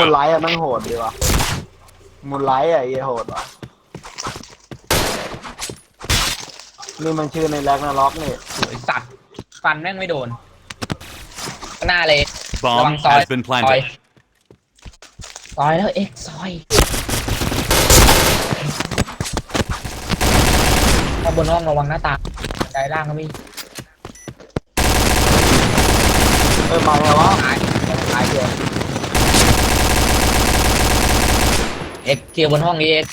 มูลไลท์อะนั่งโหดดีว่ะมูลไลท์อะไอ้เหี้ยโหดว่ะนี่มันชื่อในแร็กนาล็อกนี่สวยสัตว์ฟันแม่งไม่โดนหน้าเลยระวั Bomb งซอย has been ซอย planted. ซอยแล้วเอ็กซอยข้างบนห้องระวังหน้าตางบันไดล่างก็มีเออมาแล้ววะตายตายเดียว เอ็กเคลียร์บนห้องนี้เอ็ก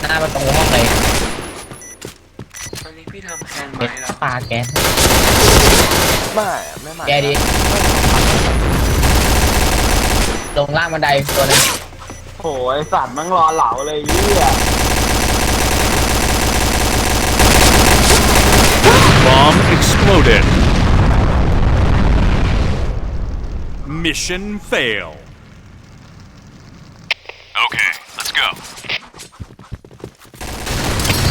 หน้าประตูห้องเลยวันนี้พี่ทำแคนไหมเอ็กล่ะปาแก๊สไม่ไม่มาแกดีลงล่างบันไดตัวนึงโหไอสัตว์มันรอเหลาเลยไอ้เหี้ย Bomb exploded. Mission fail. Okay, let's go.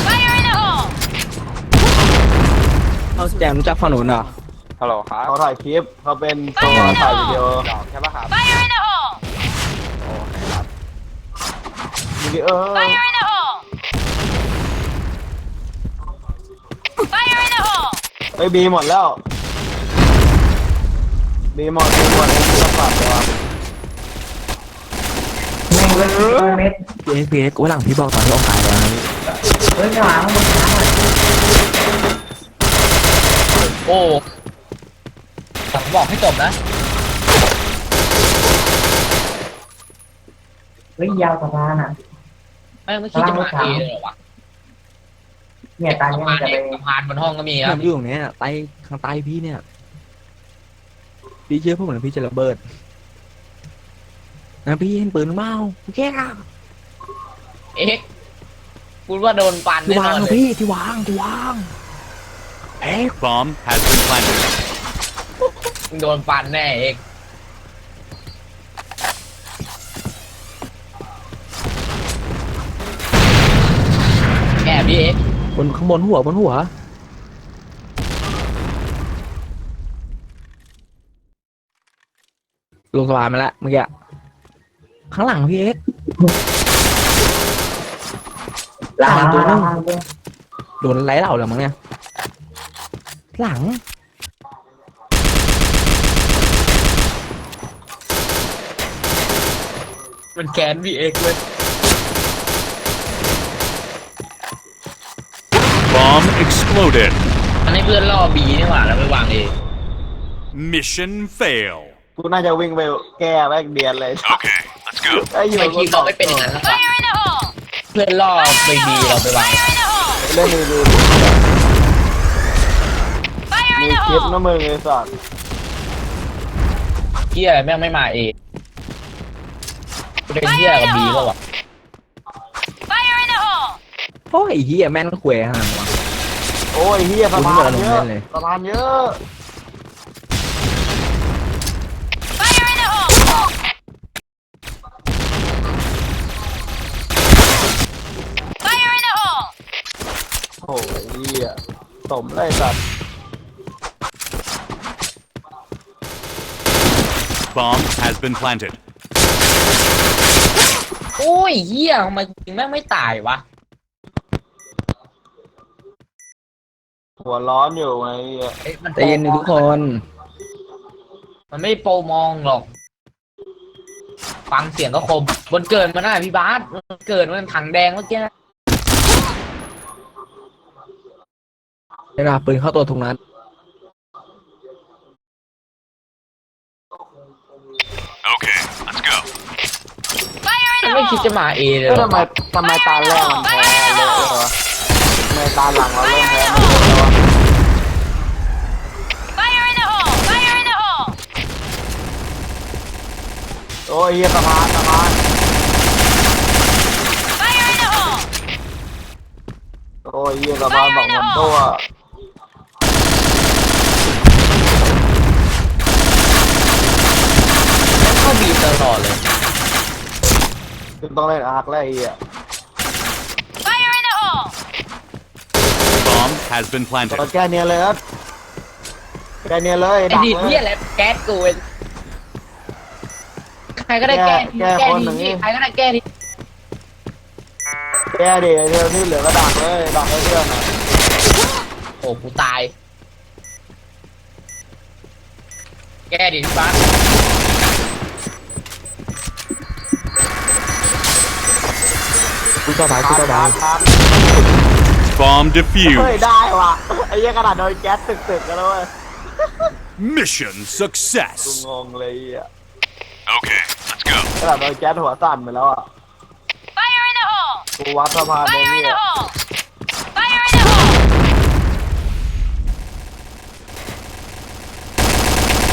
Fire in the hole! เขา แจมรู้จักฝั่งนู้นเหรอฮัลโหลครับเขาถ่ายคลิปเขาเป็นตัวถ่ายวิดีโอใช่ปะครับ Fire in the hole! วิดีโอ Fire in the hole! Fire in the hole! ไอ้ยบีหมดแล้วบีหมดบีหมดไอ้ที่สัตว์เลยวะพีเอ็กพีเอ็กว่าหลังพี่บอกตอนที่ออกขายแล้วนะพี่โอ้ผมบอกให้จบนะเฮ้ยยาวสะพานอะ แม่งไม่คิดจะมาเอเลยเหรอวะเนี่ยตาสะเนี่ยพามันนจะเอไปกสะพานบนห้องก็มีคผรับมอยู่ตรงเนี้ยใต้ข้างใต้พี่เนี่ย พี่เชื่อพวกเหมือนพี่จะระเบิด นะพี่เห็นปืนหรือเปล่าโอเคค่ะเอ็กพูดว่าโดนฟันที่แน่นวาองนนะเลยพี่ที่วางที่วาง เอ๊ะ Bomb has been planted. มึงโดนฟันแน่เอ็กแอบดิเอ็กบนข้างบนหัวบนหัว ลงสะพานมาแล้วเมื่อกี้ ข้างหลังพี่เอ็กล้างตัวนึงล้างด้วยโดนไล่เหล่าแล้วมั้งเนี่ย หลัง มันแกนพี่เอ็กเลย Bomb exploded. มันให้เพื่อนล่อบีนี่หว่าแล้วไปวางเอง Mission fail. กูน่าจะวิ่งไปแก้แม่งเดียนเลย Okay, let's go. ไอ้อยู่ไม่ทีมเราไม่เป็นอย่างนั้นหรอกวะ Fire in the hole! เพื่อนล่อไปบีเราไปวาง Fire in the hole! เล่นดี Fire ๆมี in the คลิป hole! นะมึงไอ้สัตว์เที่ยแม่งไม่มาเองเป็นเที่ยกับบีก็วะ Fire in the hole! โอ้ยเฮียแม่นขวยห่างวะ โอ้ยเฮียสะพานเยอะกูไม่ได้ลงเล่นเลย สะพานเยอะ Fire in the hole! Fire in the hole! โอ้ยเฮียสมเลยสัตว์ Bomb has been planted. โอ้ยเหี้ยทำไมยิงแม่งไม่ตายวะ หัวร้อนอยู่ไงเหี้ยเอ้ยมันใจเย็นดิทุกคน มันไม่โปรมองหรอก ฟังเสียงก็คม บนเกินมาหน้าพี่บาสบนเกินมันถังแดงเมื่อกี้นะเวลาปืนเข้าตัวทุกนัด Okay, let's go. Fire in มัน the ไม่คิด hole! จะมาเอเลยเอ้ยหรอทำไมทำไมตาแรกมันแพ้เลยวะทำไมตาหลังเราเริ่มแพ้มันเยอะแล้ววะ Fire in the hole! Fire in the hole! โอ้ยเฮียสะพานสะพาน Fire in the hole! โอ้ยเฮียสะพานสองคนตัวเข้าบีตลอดเลยคือ ต้องเล่นอาร์คแล้วไอ้เฮีย Fire in the hole! Bomb has been planted. เราแก้เนียนเลยครับแก้เนียนเลยไอ้ดักดีเลเหี้ยย อะไรแก๊สกูเว้ยใครก็ได้แก้ทีแก้แก้คนหนึ่ทีงใครก็ได้แก้ทีแกดิไอ้เดียวที่เหลือก็ดักเลยดักให้เพื่อนอะโอ้กูตาย แก้ดิพี่บ้าน คุณต่อไปคุณต่อไปครับ Bomb เฮ้ย defused. ได้ว่ะ ไอ้เหี้ยกระดาษโดนแก๊สตึกๆกันแล้วเว้ย Mission กู success. งงเลยอะ Okay, let's go. กระดาษโดนแก๊สหัวสั่นไปแล้วอะ Fire in the hole! กูวัดสะพานตรง Fire นี้ in the อะ hole! Fire in the hole!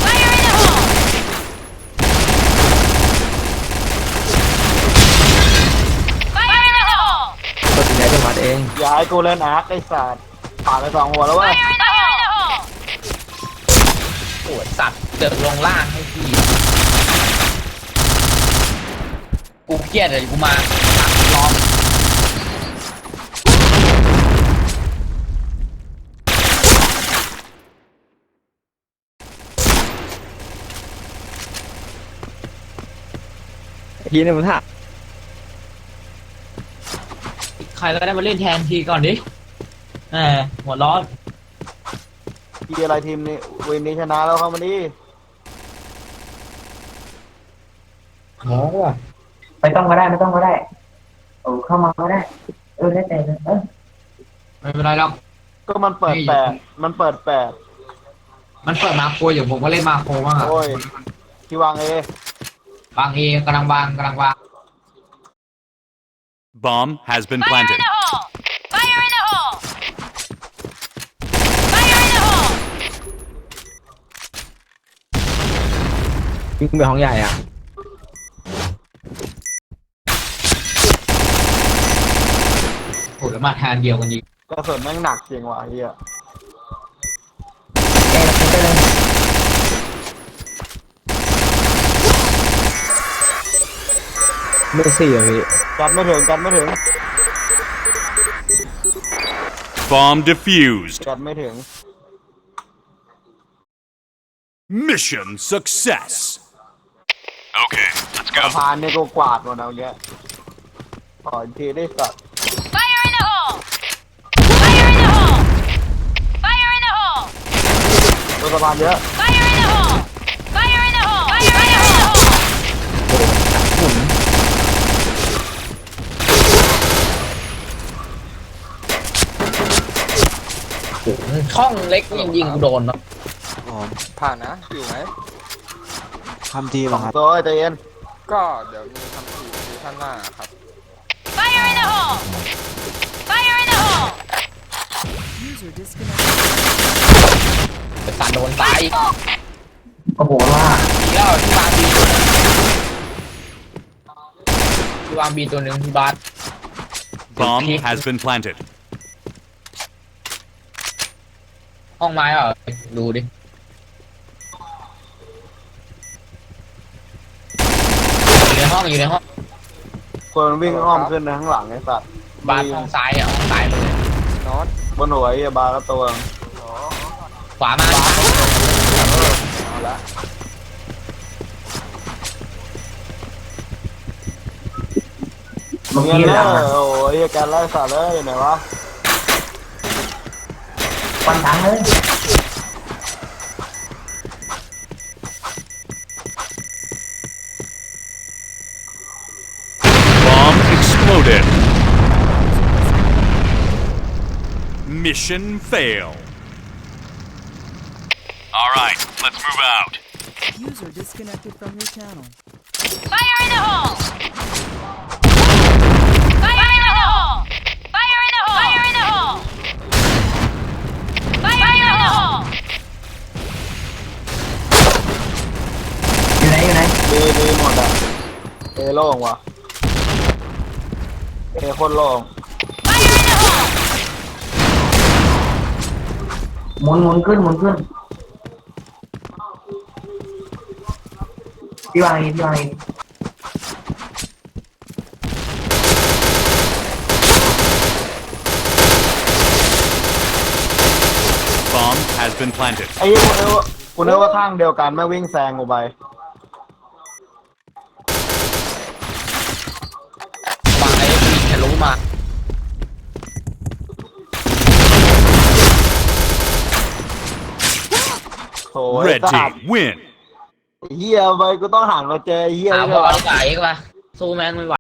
Fire in the hole! Fire in the hole! ตัดสินใจจะวัดเองอย่าให้กูเล่นอาร์คไอ้สัตว์ผ่านไปสองหัวแล้วเว้ย Fire in the hole! ปวดสัตว์เดินลงล่างให้พี่กูเครียดเลยกูมาตักล้อมทีเนี่ยมันท่า ใครก็ได้มาเล่นแทนทีก่อนดิแหมหัวร้อนทีอะไรทีมนี้วินนี้ชนะแล้วเข้ามาดิหมอว่ะไม่ต้องก็ได้ไม่ต้องก็ได้โอ้เข้ามาก็ได้ เออได้แต่เลยเออไม่เป็นไรหรอกก็มันเปิดแปดมันเปิดแปดมันเปิดมาโครอยู่ผมก็เล่นมาโครบ้างอะโอ้ยที่วางเอ บางเอกำลังวางกำลังวาง Bomb has been Fire in planted. the hole! Fire in the hole! Fire in the hole! วิ่งไปห้องใหญ่อะโอ้แล้วมาแทนเดียวกันอีกกระสุนแม่งหนักจริงว่ะไอ้เฮีย เมื่อสี่อ่ะพี่ กันไม่ถึงกันไม่ถึง Bomb defused. กันไม่ถึง Mission success. Okay, let's สะ go. พานนี่กูกวาดหมดเอาเงี้ยขออีกทีได้สัตว์ Fire in the hole! Fire in the hole! Fire in the hole! บนสะพานเยอะ Fire in the hole! ช่องเล็กยิงยิงกูโดนเนาะผ่านนะอยู่ไหมสองตัวใจเย็นก็เดี๋ยวมีคำทีซีท่านหน้าครับ Fire in the hole! Fire in the hole! แต่สันโดนตายอีกโอ้โหว่าทีแล้วที่วางบีที่วางบีตัวหนึ่งที่บาส Bomb has been planted. ห้องไม้เหรอดูดิอยู่ในห้องอยู่ในห้องคนมันวิ่งอ้อมขึ้นไปข้างหลังไอ้สัตว์บาสห้องซ้ายอะห้องซ้ายเลยนอตบนหัวไอ้เหี้ยบาร์ก็ตัวขวามาเอาละเมื่อเงินกี้เนหลัอะงอะโอ้ยไอ้แกนไล่สัตว์เลยอยู่ไหนวะ ควันถังเลย Bomb exploded. Mission fail. All right, let's move out. User disconnected from your channel. Fire in the hole! ล่งวะเอคตรโล่งหมุนหมุนขึ้นหมุนขึ้นพี่วางเองพี่วางเอง Bomb has been planted. ไอ้เหี้ยกูนึกว่ากูนึกว่าข้างเดียวกันไม่วิ่งแซงกูไป มาโอ้ย Red สัต team ว์ win. เฮียไปกูต้องหันมาเจอไอ้เฮียหานี่บเลอลยวะดีกว่าเอกป่ะสู้แม่งไม่ไหว